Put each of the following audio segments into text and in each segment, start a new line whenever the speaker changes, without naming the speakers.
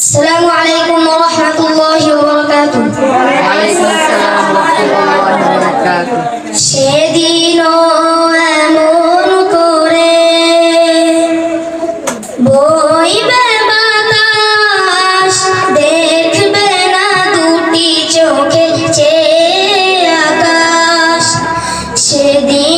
السلام عليكم ورحمة الله وبركاته
ওয়ালাইকুম আসসালাম রহমতুল্লাহি ওয়া বারাকাতুহু
সেদিনও এমন করে বইবে বাতাস দেখবে না দুটি চোখে চেয়ে আকাশ সেদিনও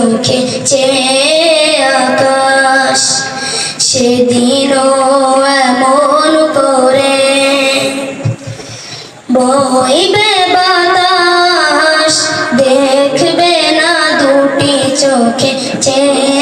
চোখে চেয়ে আকাশ সেদিনও এমন করে। বইবে বাতাস দেখবে না দুটি চোখে চেয়ে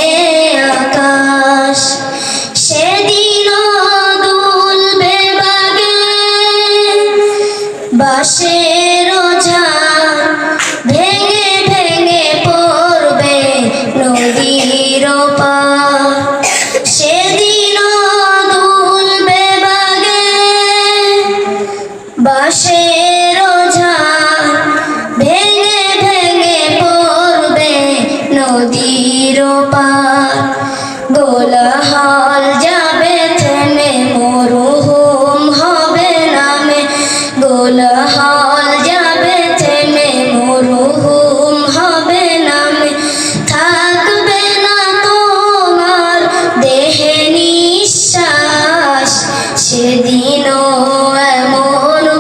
গোলা হাল যাবে হবে থাকবে না তোমার দেহে নিঃশ্বাস, সেদিনও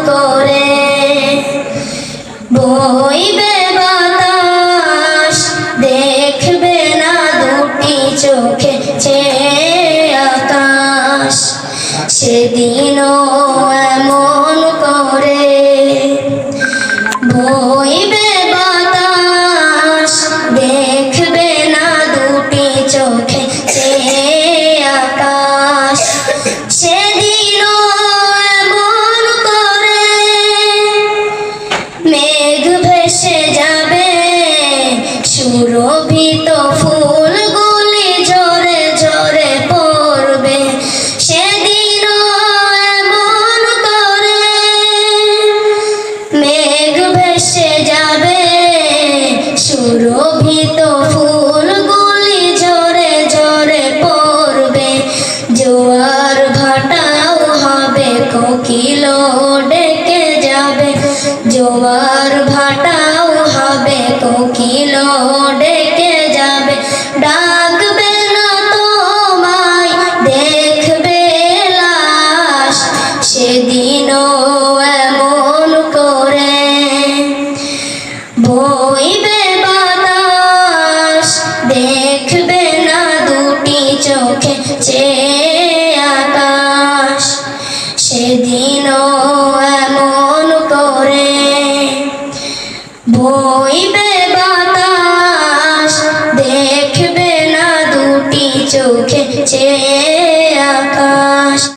করে। বইবে দেখবে না দুটি চোখে এমন সুরভিত ফুলগুলি ঝরে ঝরে পড়বে। সেদিনও এমন করে মেঘ ভেসে যাবে। সুরভিত ফুলগুলি ঝরে ঝরে পড়বে। জোয়ার ভাটাও হবে কোকিল ডেকে যাবে। জোয়ার ভাটাও হবে, কোকিল সেদিনও এমন করে। বইবে বাতাস, দেখবে না দুটি চোখে চে আকাশ। সেদিনও এমন করে। বইবে বাতাস, দেখবে না দুটি চোখে চেয়ে